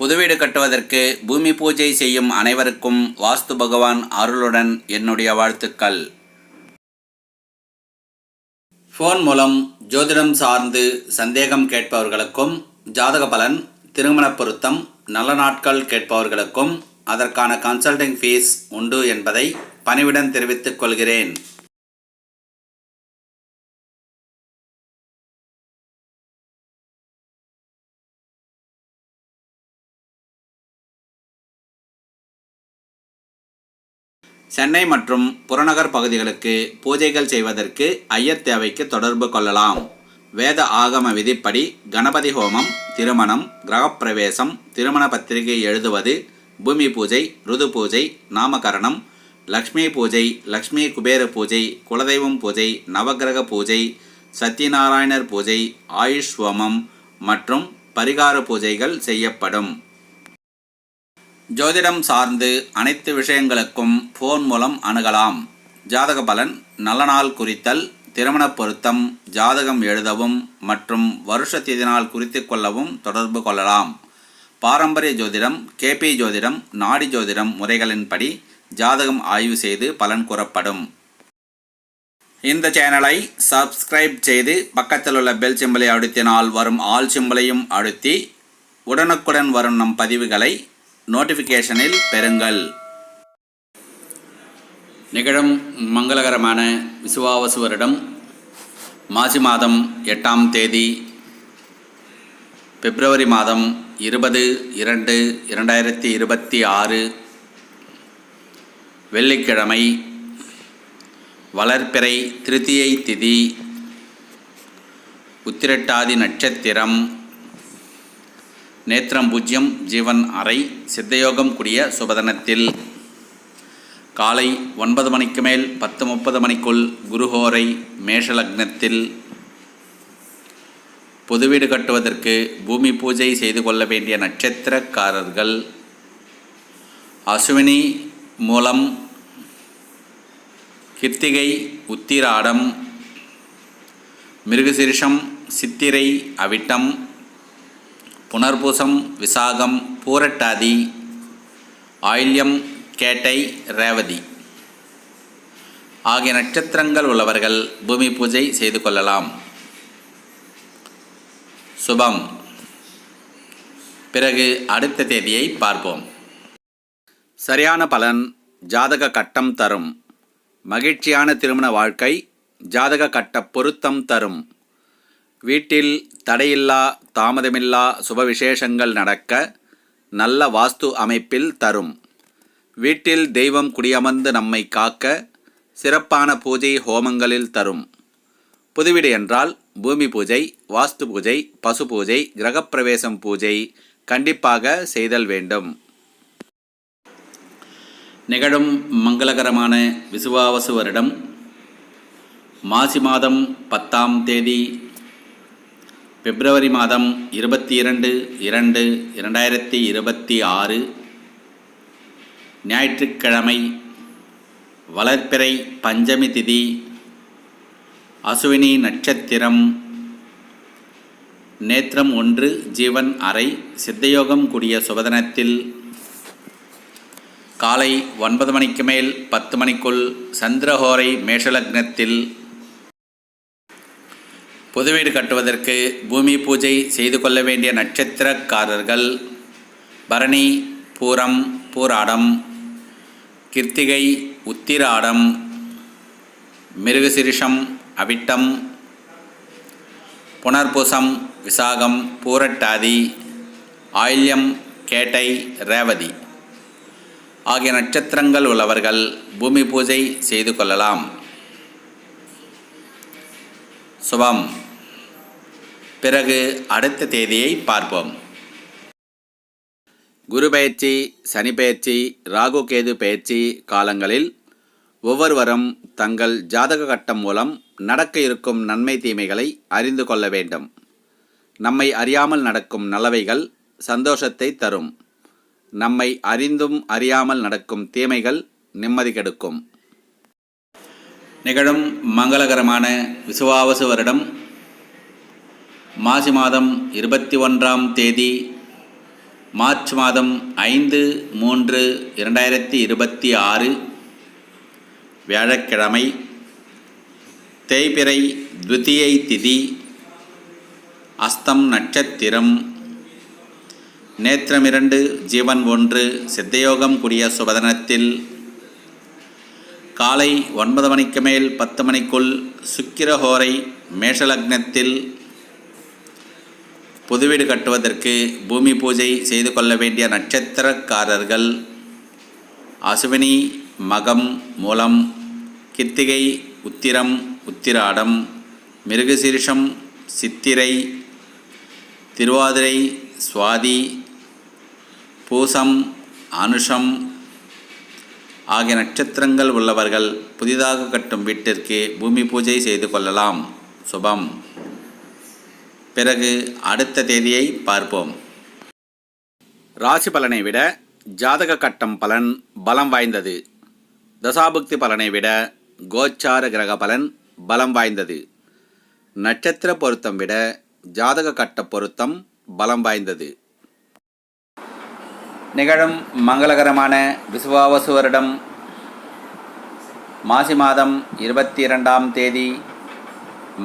புதுவீடு கட்டுவதற்கு பூமி பூஜை செய்யும் அனைவருக்கும் வாஸ்து பகவான் அருளுடன் என்னுடைய வாழ்த்துக்கள். ஃபோன் மூலம் ஜோதிடம் சார்ந்து சந்தேகம் கேட்பவர்களுக்கும் ஜாதக பலன் திருமண பொருத்தம் நல்ல நாட்கள் கேட்பவர்களுக்கும் அதற்கான கன்சல்டிங் ஃபீஸ் உண்டு என்பதை பணிவுடன் தெரிவித்துக் கொள்கிறேன். சென்னை மற்றும் புறநகர் பகுதிகளுக்கு பூஜைகள் செய்வதற்கு ஐயர் தேவைக்கு தொடர்பு கொள்ளலாம். வேத ஆகம விதிப்படி கணபதி ஹோமம் திருமணம் கிரகப்பிரவேசம் திருமண பத்திரிகை எழுதுவது பூமி பூஜை ருது பூஜை நாமகரணம் லக்ஷ்மி பூஜை லக்ஷ்மி குபேர பூஜை குலதெய்வம் பூஜை நவக்கிரக பூஜை சத்யநாராயணர் பூஜை ஆயுஷ் ஹோமம் மற்றும் பரிகார பூஜைகள் செய்யப்படும். ஜோதிடம் சார்ந்து அனைத்து விஷயங்களுக்கும் ஃபோன் மூலம் அணுகலாம். ஜாதக பலன் நல்ல நாள் குறித்தல் திருமணப் பொருத்தம் ஜாதகம் எழுதவும் மற்றும் வருஷ திதி நாள் குறித்து கொள்ளவும் தொடர்பு கொள்ளலாம். பாரம்பரிய ஜோதிடம் கேபி ஜோதிடம் நாடி ஜோதிடம் முறைகளின்படி ஜாதகம் ஆய்வு செய்து பலன் கூறப்படும். இந்த சேனலை சப்ஸ்கிரைப் செய்து பக்கத்தில் உள்ள பெல் சிம்பலை அழுத்தினால் வரும் ஆல் சிம்பலையும் அழுத்தி உடனுக்குடன் வரும் நம் பதிவுகளை நோட்டிஃபிகேஷனில் பெறுங்கள். நிகழும் மங்களகரமான விசுவாவசு வருடம் மாசி மாதம் எட்டாம் தேதி பிப்ரவரி மாதம் இருபது இரண்டு இரண்டாயிரத்தி இருபத்தி ஆறு வெள்ளிக்கிழமை வளர்ப்பிறை திருத்தியை திதி உத்திரட்டாதி நட்சத்திரம் நேத்திரம் பூஜ்யம் ஜீவன் அறை சித்தயோகம் கூடிய சுபதனத்தில். காலை ஒன்பது மணிக்கு மேல் பத்து முப்பது மணிக்குள் குருஹோரை மேஷலக்னத்தில். புது வீடு கட்டுவதற்கு பூமி பூஜை செய்து கொள்ள வேண்டிய நட்சத்திரக்காரர்கள். அசுவினி மூலம் கிருத்திகை உத்திராடம். மிருகசிரிஷம் சித்திரை அவிட்டம். புனர்பூசம் விசாகம் பூரட்டாதி ஆயில்யம் கேட்டை ரேவதி. ஆகிய நட்சத்திரங்கள் உள்ளவர்கள் பூமி பூஜை செய்து கொள்ளலாம். சுபம். பிறகு அடுத்த தேதியை பார்ப்போம். சரியான பலன் ஜாதக கட்டம் தரும். மகிழ்ச்சியான திருமண வாழ்க்கை ஜாதக கட்ட பொருத்தம் தரும். வீட்டில் தடையில்லா தாமதமில்லா சுப விசேஷங்கள் நடக்க நல்ல வாஸ்து அமைப்பில் தரும். வீட்டில் தெய்வம் குடியமர்ந்து நம்மை காக்க சிறப்பான பூஜை ஹோமங்களில் தரும். புதுவீடு என்றால் பூமி பூஜை வாஸ்து பூஜை பசு பூஜை கிரகப்பிரவேசம் பூஜை கண்டிப்பாக செய்தல் வேண்டும். நிகழும் மங்களகரமான விசுவாவசு வருடம் மாசி மாதம் பத்தாம் தேதி பிப்ரவரி மாதம் இருபத்தி இரண்டு இரண்டு இரண்டாயிரத்தி இருபத்தி ஆறு ஞாயிற்றுக்கிழமை வளர்ப்பிறை பஞ்சமி திதி அசுவினி நட்சத்திரம் நேத்திரம் ஒன்று ஜீவன் அறை சித்தயோகம் கூடிய சுபதனத்தில் காலை ஒன்பது மணிக்கு மேல் பத்து மணிக்குள் சந்திரஹோரை மேஷலக்னத்தில் புது வீடு கட்டுவதற்கு பூமி பூஜை செய்து கொள்ள வேண்டிய நட்சத்திரக்காரர்கள். பரணி பூரம் பூராடம் கிருத்திகை உத்திராடம் மிருகசிரிஷம் அவிட்டம் புனர்பூசம் விசாகம் பூரட்டாதி ஆயில்யம் கேட்டை ரேவதி ஆகிய நட்சத்திரங்கள் உள்ளவர்கள் பூமி பூஜை செய்து கொள்ளலாம். சுபம். பிறகு அடுத்த தேதியை பார்ப்போம். குரு பயிற்சி சனி பயிற்சி ராகு கேது பயிற்சி காலங்களில் ஒவ்வொருவரும் தங்கள் ஜாதக கட்டம் மூலம் நடக்க இருக்கும் நன்மை தீமைகளை அறிந்து கொள்ள வேண்டும். நம்மை அறியாமல் நடக்கும் நல்லவைகள் சந்தோஷத்தை தரும். நம்மை அறிந்தும் அறியாமல் நடக்கும் தீமைகள் நிம்மதி கெடுக்கும். நிகழும் மங்களகரமான விசுவாவசு வருடம் மாசி மாதம் இருபத்தி ஒன்றாம் தேதி மார்ச் மாதம் ஐந்து மூன்று இரண்டாயிரத்தி இருபத்தி ஆறு வியாழக்கிழமை தேய்பிறை துவிதியை திதி அஸ்தம் நட்சத்திரம் நேத்திரமிரண்டு ஜீவன் ஒன்று சித்தயோகம் கூடிய சுபதனத்தில் காலை ஒன்பது மணிக்கு மேல் பத்து மணிக்குள் சுக்கிரஹோரை மேஷலக்னத்தில் புது வீடு கட்டுவதற்கு பூமி பூஜை செய்து கொள்ள வேண்டிய நட்சத்திரக்காரர்கள் அசுவினி மகம் மூலம் கித்திகை உத்திரம் உத்திராடம் மிருகசீரிஷம் சித்திரை திருவாதிரை சுவாதி பூசம் அனுஷம் ஆகிய நட்சத்திரங்கள் உள்ளவர்கள் புதிதாக கட்டும் வீட்டிற்கு பூமி பூஜை செய்து கொள்ளலாம். சுபம். பிறகு அடுத்த தேதியை பார்ப்போம். ராசி பலனை விட ஜாதக கட்டம் பலன் பலம் வாய்ந்தது. தசாபுக்தி பலனை விட கோச்சார கிரக பலன் பலம் வாய்ந்தது. நட்சத்திர பொருத்தம் விட ஜாதக கட்ட பொருத்தம் பலம் வாய்ந்தது. நிகழும் மங்களகரமான விசுவாவசு வருடம் மாசி மாதம் இருபத்தி இரண்டாம் தேதி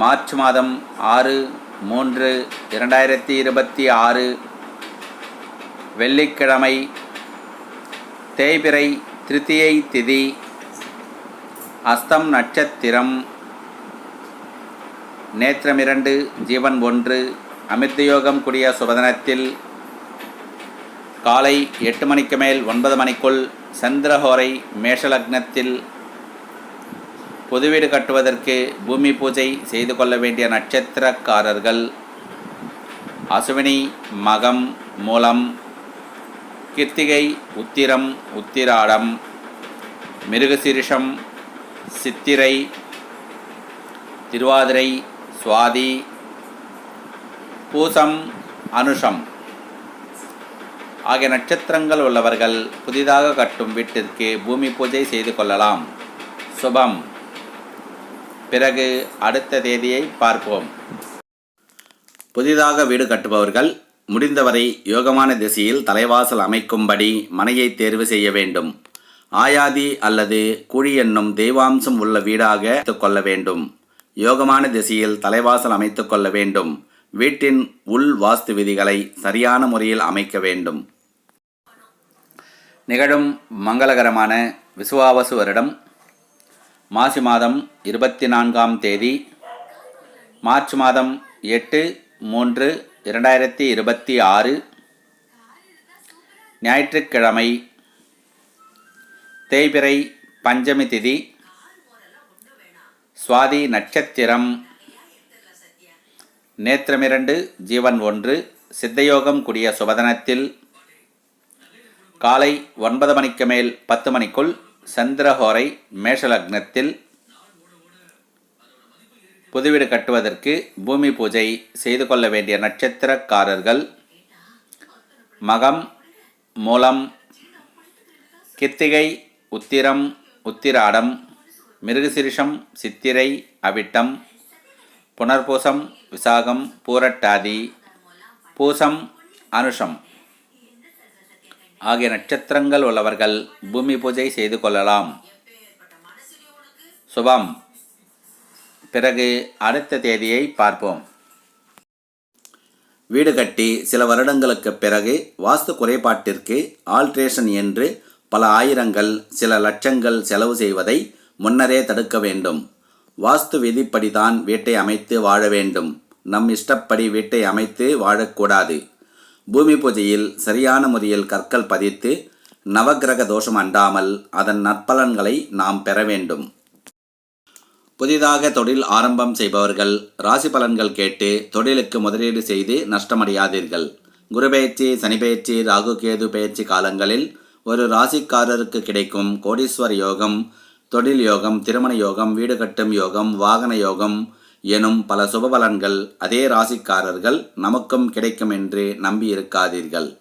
மார்ச் மாதம் ஆறு மூன்று இரண்டாயிரத்தி இருபத்தி ஆறு வெள்ளிக்கிழமை தேய்பிறை திருத்தியை திதி அஸ்தம் நட்சத்திரம் நேத்திரமிரண்டு ஜீவன் ஒன்று அமிர்தயோகம் கூடிய சுபதனத்தில் காலை எட்டு மணிக்கு மேல் ஒன்பது மணிக்குள் சந்திரஹோரை மேஷலக்னத்தில் புது வீடு கட்டுவதற்கு பூமி பூஜை செய்து கொள்ள வேண்டிய நட்சத்திரக்காரர்கள். அசுவினி மகம் மூலம் கிருத்திகை உத்திரம் உத்திராடம் மிருகசிரிஷம் சித்திரை திருவாதிரை சுவாதி பூசம் அனுஷம். ஆகிய நட்சத்திரங்கள் உள்ளவர்கள் புதிதாக கட்டும் வீட்டிற்கு பூமி பூஜை செய்து கொள்ளலாம். சுபம். பிறகு அடுத்த தேதியை பார்ப்போம். புதிதாக வீடு கட்டுபவர்கள் முடிந்தவரை யோகமான திசையில் தலைவாசல் அமைக்கும்படி மனையை தேர்வு செய்ய வேண்டும். ஆயாதி அல்லது குழி என்னும் தெய்வாம்சம் உள்ள வீடாக கொள்ள வேண்டும். யோகமான திசையில் தலைவாசல் அமைத்து கொள்ள வேண்டும். வீட்டின் உள் வாஸ்து விதிகளை சரியான முறையில் அமைக்க வேண்டும். நிகழும் மங்களகரமான விசுவாவசு வருடம் மாசி மாதம் இருபத்தி நான்காம் தேதி மார்ச் மாதம் எட்டு மூன்று இரண்டாயிரத்தி இருபத்தி ஆறு ஞாயிற்றுக்கிழமை தேய்பிறை பஞ்சமி திதி சுவாதி நட்சத்திரம் நேத்திரமிரண்டு ஜீவன் ஒன்று சித்தயோகம் கூடிய சுபதனத்தில் காலை ஒன்பது மணிக்கு மேல் பத்து மணிக்குள் சந்திரஹோரை மேஷலக்னத்தில் புதுவீடு கட்டுவதற்கு பூமி பூஜை செய்து கொள்ள வேண்டிய நட்சத்திரக்காரர்கள் மகம் மூலம் கித்திகை உத்திரம் உத்திராடம் மிருகசிரிஷம் சித்திரை அவிட்டம் புனர்பூசம் விசாகம் பூரட்டாதி பூசம் அனுஷம். ஆகிய நட்சத்திரங்கள் உள்ளவர்கள் பூமி பூஜை செய்து கொள்ளலாம். சுபம். பிறகு அடுத்த தேதியை பார்ப்போம். வீடு கட்டி சில வருடங்களுக்கு பிறகு வாஸ்து குறைபாட்டிற்கு ஆல்ட்ரேஷன் என்று பல ஆயிரங்கள் சில லட்சங்கள் செலவு செய்வதை முன்னரே தடுக்க வேண்டும். வாஸ்து விதிப்படிதான் வீட்டை அமைத்து வாழ வேண்டும். நம் இஷ்டப்படி வீட்டை அமைத்து வாழக்கூடாது. பூமி பூஜையில் சரியான முறையில் கற்கள் பதித்து நவக்கிரக தோஷம் அண்டாமல் அதன் நற்பலன்களை நாம் பெற வேண்டும். புதிதாக தொழில் ஆரம்பம் செய்பவர்கள் ராசி பலன்கள் கேட்டு தொழிலுக்கு முதலீடு செய்து நஷ்டமடையாதீர்கள். குரு பயிற்சி சனி பயிற்சி ராகு கேது பயிற்சி காலங்களில் ஒரு ராசிக்காரருக்கு கிடைக்கும் கோடீஸ்வர யோகம் தொழில் யோகம் திருமண யோகம் வீடு கட்டும் யோகம் வாகன யோகம் எனும் பல சுபபலன்கள் அதே ராசிக்காரர்கள் நமக்கும் கிடைக்கும் என்று நம்பியிருக்காதீர்கள்.